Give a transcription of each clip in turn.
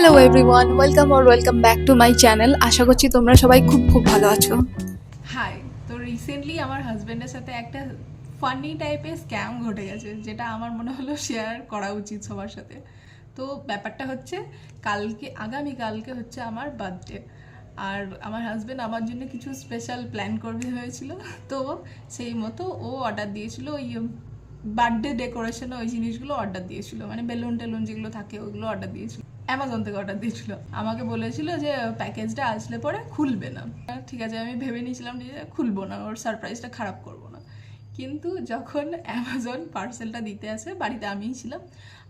Hello everyone welcome or welcome back to my channel আশা করছি তোমরা সবাই খুব খুব ভালো আছো। হাই তো রিসেন্টলি আমার হাজব্যান্ডের সাথে একটা ফানি টাইপের স্ক্যাম ঘটে গেছে, যেটা আমার মনে হলো শেয়ার করা উচিত সবার সাথে। তো ব্যাপারটা হচ্ছে, কালকে আগামী কালকে হচ্ছে আমার বার্থডে আর আমার হাজব্যান্ড আমার জন্য কিছু স্পেশাল প্ল্যান করবে হয়েছিল তো সেই মতো ও অর্ডার দিয়েছিল ওই বার্থডে ডেকোরেশনে ওই জিনিসগুলো অর্ডার দিয়েছিল। মানে বেলুন টেলুন যেগুলো থাকে, ওগুলো অর্ডার দিয়েছিল। অ্যামাজন থেকে অর্ডার দিয়েছিল। আমাকে বলেছিল যে প্যাকেজটা আসলে পরে খুলবে না। ঠিক আছে, আমি ভেবে নিয়েছিলাম যে খুলবো না, ওর সারপ্রাইজটা খারাপ করব না। কিন্তু যখন অ্যামাজন পার্সেলটা দিতে আসে, বাড়িতে আমিই ছিলাম,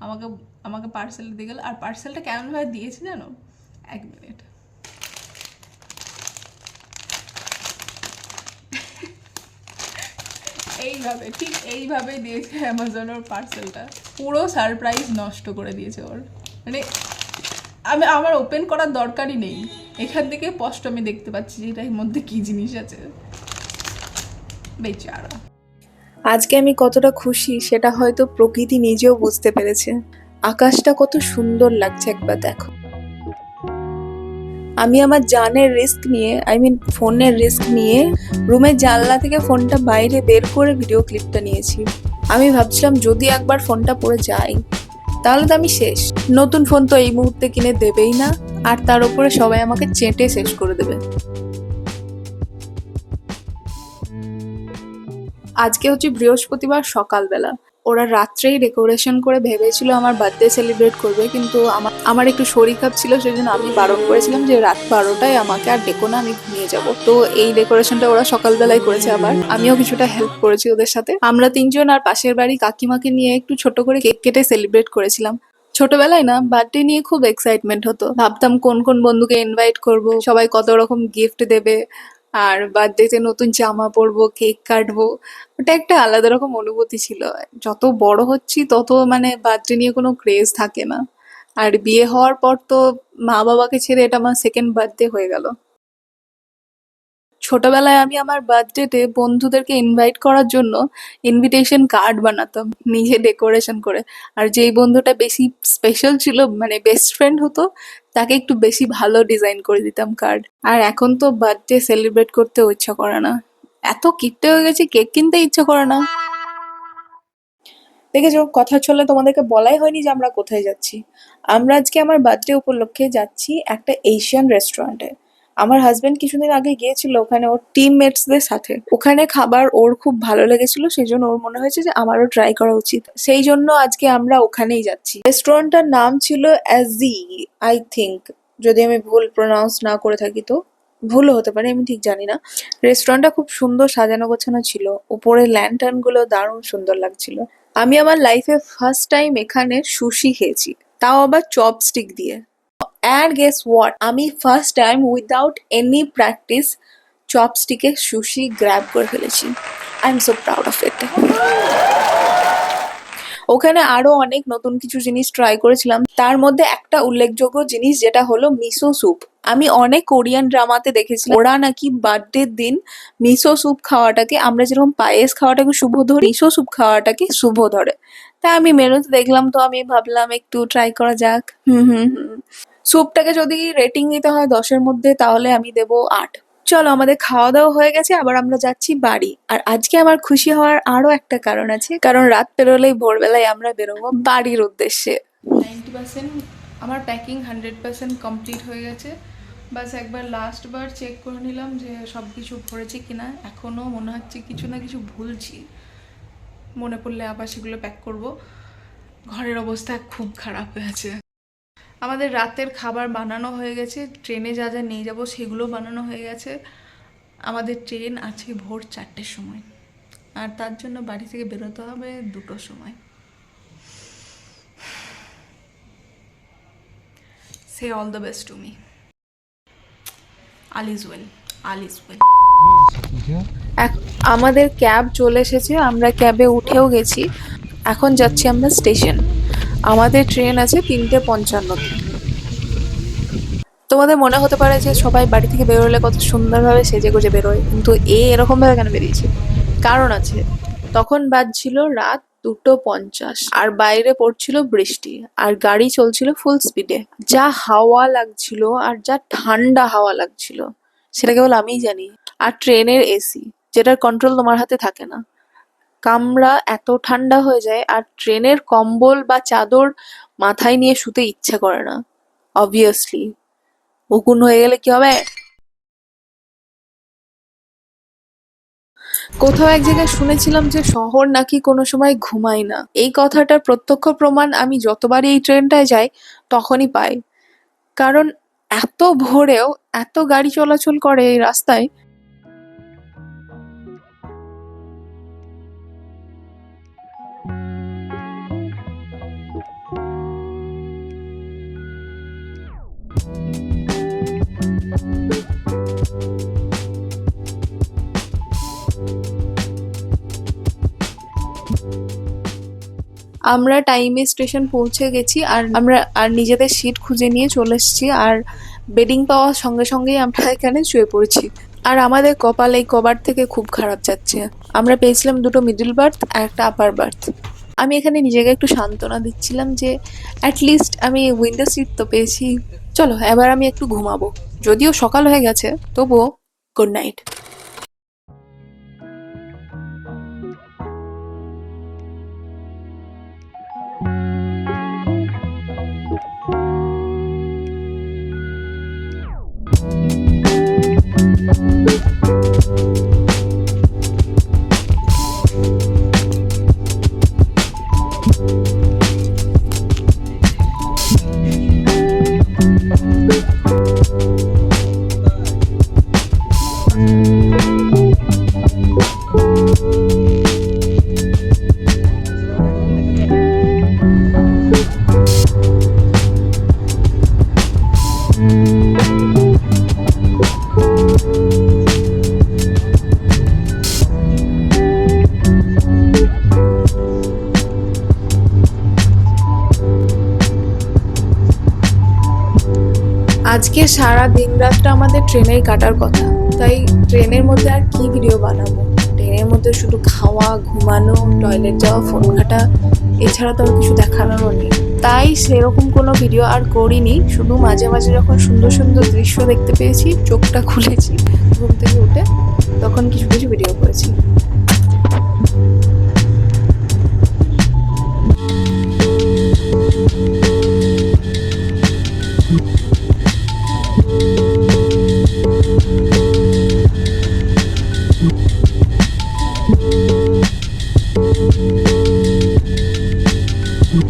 আমাকে আমাকে পার্সেলটা দিয়ে গেল। আর পার্সেলটা কেমনভাবে দিয়েছে জানো? এক মিনিট এইভাবে, ঠিক এইভাবে দিয়েছে অ্যামাজন ওর পার্সেলটা পুরো সারপ্রাইজ নষ্ট করে দিয়েছে ওর। মানে আমি, আমার ওপেন করার দরকারই নেই। এখান থেকে স্পষ্ট আমি দেখতে পাচ্ছি যে এটার মধ্যে কি জিনিস আছে। বেচারা। আজকে আমি কতটা খুশি, সেটা হয়তো প্রকৃতি নিজেও বুঝতে পেরেছে। আকাশটা কত সুন্দর লাগছে একবার দেখো। আমি আমার জানের রিস্ক নিয়ে আই মিন ফোনের রিস্ক নিয়ে রুমের জানলা থেকে ফোনটা বাইরে বের করে ভিডিও ক্লিপটা নিয়েছি। আমি ভাবছিলাম যদি একবার ফোনটা পড়ে যাই তাহলে তো আমি শেষ। নতুন ফোন তো এই মুহূর্তে কিনে দেবেই না, আর তার উপরে সবাই আমাকে চেটে শেষ করে দেবে। আজকে হচ্ছে বৃহস্পতিবার সকালবেলা। ওরা রাত্রেই ডেকোরেশন করে ভেবেছিল আমার বার্থডে সেলিব্রেট করবে, কিন্তু আমার আমার একটু শরীর খারাপ ছিল সেই জন্য আমি বারণ করেছিলাম যে রাত বারোটায় আমাকে আর ডেকো না, আমি ঘুমিয়ে যাব। তো এই ডেকোরেশনটা ওরা সকালবেলায় করেছে আবার। আমিও কিছুটা হেল্প করেছি ওদের সাথে। আমরা তিনজন আর পাশের বাড়ি কাকিমাকে নিয়ে একটু ছোট করে কেক কেটে সেলিব্রেট করেছিলাম। ছোটবেলায় না বার্থডে নিয়ে খুব এক্সাইটমেন্ট হতো। ভাবতাম কোন কোন বন্ধুকে ইনভাইট করব, সবাই কত রকম গিফট দেবে। আর বার্থডেতে নতুন জামা পরবো, কেক কাটবো। ওটা একটা আলাদা রকম অনুভূতি ছিল। যত বড় হচ্ছি, তত মানে বার্থডে নিয়ে কোনো ক্রেজ থাকে না। আর বিয়ে হওয়ার পর তো মা বাবাকে ছেড়ে এটা আমার সেকেন্ড বার্থডে হয়ে গেল। ছোটবেলায় আমি আমার বার্থডেতে বন্ধুদেরকে ইনভাইট করার জন্য ইনভিটেশন কার্ড বানাতাম, নিজে ডেকোরেশন করে। আর যেই বন্ধুটা বেশি স্পেশাল ছিল মানে বেস্ট ফ্রেন্ড হতো, তাকে একটু বেশি ভালো ডিজাইন করে দিতাম কার্ড আর এখন তো বার্থডে সেলিব্রেট করতেও ইচ্ছা করে না। এত কিপটে হয়ে গেছে কেক কিনতে ইচ্ছা করে না। দেখেছ, কথা চলে তোমাদেরকে বলাই হয়নি যে আমরা কোথায় যাচ্ছি। আমরা আজকে আমার বার্থডে উপলক্ষে যাচ্ছি একটা এশিয়ান রেস্টুরেন্টে আমার হাজবেন্ড কিছুদিন আগে গিয়েছিল ওখানে ওর টিমমেটসদের সাথে। ওখানে খাবার ওর খুব ভালো লেগেছিল সেই জন্য ওর মনে হয়েছে যে আমারও ট্রাই করা উচিত। সেই জন্য আজকে আমরা ওখানেই যাচ্ছি। রেস্টুরেন্টটার নাম ছিল অ্যাজি আই থিঙ্ক যদি আমি ভুল প্রোনাউন্স না করে থাকি তো? ভুলও হতে পারে, আমি ঠিক জানি না। রেস্টুরেন্টটা খুব সুন্দর সাজানো গোছানো ছিল। উপরে ল্যান্টার্নগুলো দারুণ সুন্দর লাগছিল। আমি আমার লাইফে ফার্স্ট টাইম এখানে সুশি খেয়েছি। তাও আবার চপস্টিক দিয়ে। অ্যান্ড গেস হোয়াট আমি first time without any practice চপস্টিকে sushi grab করে ফেলেছি। I am so proud of it ওখানে আরও অনেক নতুন কিছু জিনিস ট্রাই করেছিলাম। তার মধ্যে একটা উল্লেখযোগ্য জিনিস যেটা হলো মিসো স্যুপ আমি অনেক কোরিয়ান ড্রামাতে দেখেছি ওরা নাকি বার্থডের দিন মিসো স্যুপ খাওয়াটাকে, আমরা যেরকম পায়েস খাওয়াটাকে শুভ ধরি মিসো স্যুপ খাওয়াটাকে শুভ ধরে। তাই আমি মেনুতে দেখলাম তো আমি ভাবলাম একটু ট্রাই করা যাক। হুম হুম হুম। স্যুপটাকে যদি রেটিং দিতে হয় দশের মধ্যে, তাহলে আমি দেবো আট। চলো, আমাদের খাওয়া দাওয়া হয়ে গেছে, আবার আমরা যাচ্ছি বাড়ি। আর আজকে আমার খুশি হওয়ার আরও একটা কারণ আছে, কারণ রাত পেরোলেই ভোরবেলায় আমরা বেরোবো বাড়ির উদ্দেশ্যে। নাইনটি পার্সেন্ট আমার প্যাকিং হান্ড্রেড পার্সেন্ট কমপ্লিট হয়ে গেছে। বাস একবার লাস্ট বার চেক করে নিলাম যে সব কিছু ভরেছে কিনা। এখনও মনে হচ্ছে কিছু না কিছু ভুলছি। মনে পড়লে আবার সেগুলো প্যাক করব। ঘরের অবস্থা খুব খারাপ হয়েছে আমাদের রাতের খাবার বানানো হয়ে গেছে, ট্রেনে যা যা নিয়ে যাব সেগুলো বানানো হয়ে গেছে। আমাদের ট্রেন আছে ভোর চারটের সময়। আর তার জন্য বাড়ি থেকে বেরোতে হবে দুটোর সময়। Say all the best to me all is well all is well আমাদের ক্যাব চলে এসেছে, আমরা ক্যাবে উঠেও গেছি। এখন যাচ্ছি আমরা স্টেশন। আমাদের ট্রেন আছে তিনটে পঞ্চান্নতে তোমাদের মনে হতে পারে যে সবাই বাড়ি থেকে বেরোলে কত সুন্দরভাবে সেজে গুজে বেরোয়, কিন্তু এ এরকমভাবে কেন বেরিয়েছে? কারণ আছে, তখন বাজছিল রাত দুটো পঞ্চাশ, আর বাইরে পড়ছিল বৃষ্টি, আর গাড়ি চলছিল ফুল স্পিডে যা হাওয়া লাগছিল আর যা ঠান্ডা হাওয়া লাগছিল সেটা কেবল আমিই জানি। আর ট্রেনের এসি, যেটার কন্ট্রোল তোমার হাতে থাকে না। কামরা এত ঠান্ডা হয়ে যায় আর ট্রেনের কম্বল বা চাদর মাথায় নিয়ে শুতে ইচ্ছে করে না অবভিয়াসলি উকুন হয়ে গেলে কি হবে? কোথাও এক জায়গায় শুনেছিলাম যে শহর নাকি কোনো সময় ঘুমায় না। এই কথাটার প্রত্যক্ষ প্রমাণ আমি যতবারই এই ট্রেনটায় যাই, তখনই পাই। কারণ এত ভোরেও এত গাড়ি চলাচল করে এই রাস্তায় আমরা টাইমে স্টেশন পৌঁছে গেছি আর আমরা, আর নিজেদের সিট খুঁজে নিয়ে চলে এসেছি আর বেডিং পাওয়ার সঙ্গে সঙ্গেই আমরা এখানে শুয়ে পড়েছি। আর আমাদের কপাল এই কবার থেকে খুব খারাপ যাচ্ছে। আমরা পেয়েছিলাম দুটো মিডল বার্থ আর একটা আপার বার্থ আমি এখানে নিজেকে একটু সান্ত্বনা দিচ্ছিলাম যে অ্যাটলিস্ট আমি উইন্ডো সিট তো পেয়েছি। চলো, এবার আমি একটু ঘুমাবো। যদিও সকাল হয়ে গেছে, তবুও গুড নাইট আজকে সারা দিন রাতটা আমাদের ট্রেনেই কাটার কথা। তাই ট্রেনের মধ্যে আর কি ভিডিও বানাবো? ট্রেনের মধ্যে শুধু খাওয়া, ঘুমানো টয়লেট যাওয়া ফোন ঘাটা, এছাড়া তো আর কিছু দেখানোরও নেই। তাই সেরকম কোনো ভিডিও আর করিনি। শুধু মাঝে মাঝে যখন সুন্দর সুন্দর দৃশ্য দেখতে পেয়েছি, চোখটা খুলেছি ঘুম থেকে উঠে, তখন কিছু কিছু ভিডিও করেছি। নদীর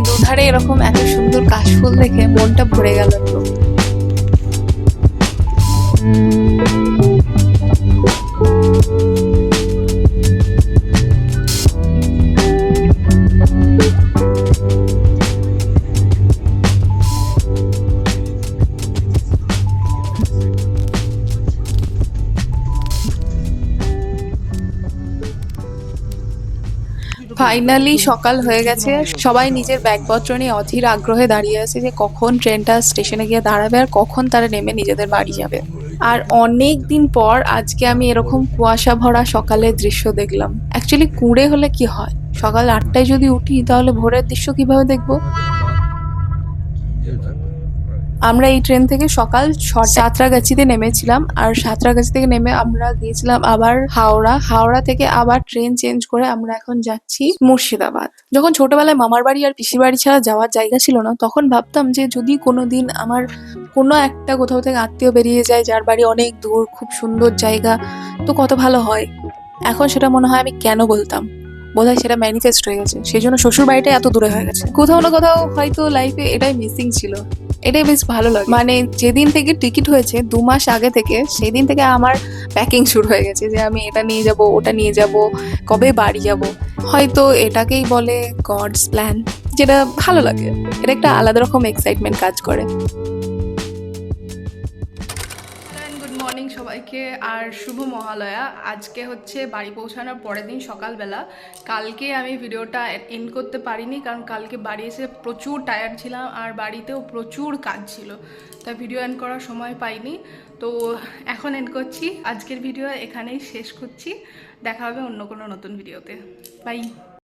দুধারে এরকম এত সুন্দর কাশফুল দেখে মনটা ভরে গেল ফাইনালি সকাল হয়ে গেছে। সবাই নিজের ব্যাগপত্র নিয়ে অধীর আগ্রহে দাঁড়িয়ে আছে যে কখন ট্রেনটা স্টেশনে গিয়ে দাঁড়াবে আর কখন তারা নেমে নিজেদের বাড়ি যাবে। আর অনেক দিন পর আজকে আমি এরকম কুয়াশা ভরা সকালের দৃশ্য দেখলাম। অ্যাকচুয়ালি কুঁড়ে হলে কি হয়? সকাল আটটায় যদি উঠি, তাহলে ভোরের দৃশ্য কীভাবে দেখব? আমরা এই ট্রেন থেকে সকাল সাঁতরাগাছিতে নেমেছিলাম আর সাঁতরাগাছি থেকে নেমে আমরা গিয়েছিলাম আবার হাওড়া। হাওড়া থেকে আবার ট্রেন চেঞ্জ করে আমরা এখন যাচ্ছি মুর্শিদাবাদ। যখন ছোটবেলায় মামার বাড়ি আর পিসির বাড়ি ছাড়া যাওয়ার জায়গা ছিল না তখন ভাবতাম যে যদি কোনো দিন আমার কোনো একটা কোথাও থেকে আত্মীয় বেরিয়ে যায় যার বাড়ি অনেক দূর খুব সুন্দর জায়গা তো কত ভালো হয়। এখন সেটা মনে হয় আমি কেন বলতাম? বোধহয় সেটা ম্যানিফেস্ট হয়ে গেছে। সেই জন্য শ্বশুর বাড়িটা এত দূরে হয়ে গেছে। কোথাও না কোথাও হয়তো লাইফে এটাই মিসিং ছিল। এটাই বেশ ভালো লাগে। মানে যেদিন থেকে টিকিট হয়েছে, দু মাস আগে থেকে, সেদিন থেকে আমার প্যাকিং শুরু হয়ে গেছে যে আমি এটা নিয়ে যাব, ওটা নিয়ে যাব, কবে বাড়ি যাব। হয়তো এটাকেই বলে গডস প্ল্যান যেটা ভালো লাগে। এটা একটা আলাদা রকম এক্সাইটমেন্ট কাজ করে। সবাইকে আর শুভ মহালয়া। আজকে হচ্ছে বাড়ি পৌঁছানোর পরের দিন সকালবেলা। কালকে আমি ভিডিওটা এন্ড করতে পারিনি, কারণ কালকে বাড়ি এসে প্রচুর টায়ার্ড ছিলাম আর বাড়িতেও প্রচুর কাজ ছিল। তাই ভিডিও এন্ড করার সময় পাইনি। তো এখন এন্ড করছি। আজকের ভিডিও এখানেই শেষ করছি। দেখা হবে অন্য কোনো নতুন ভিডিওতে বাই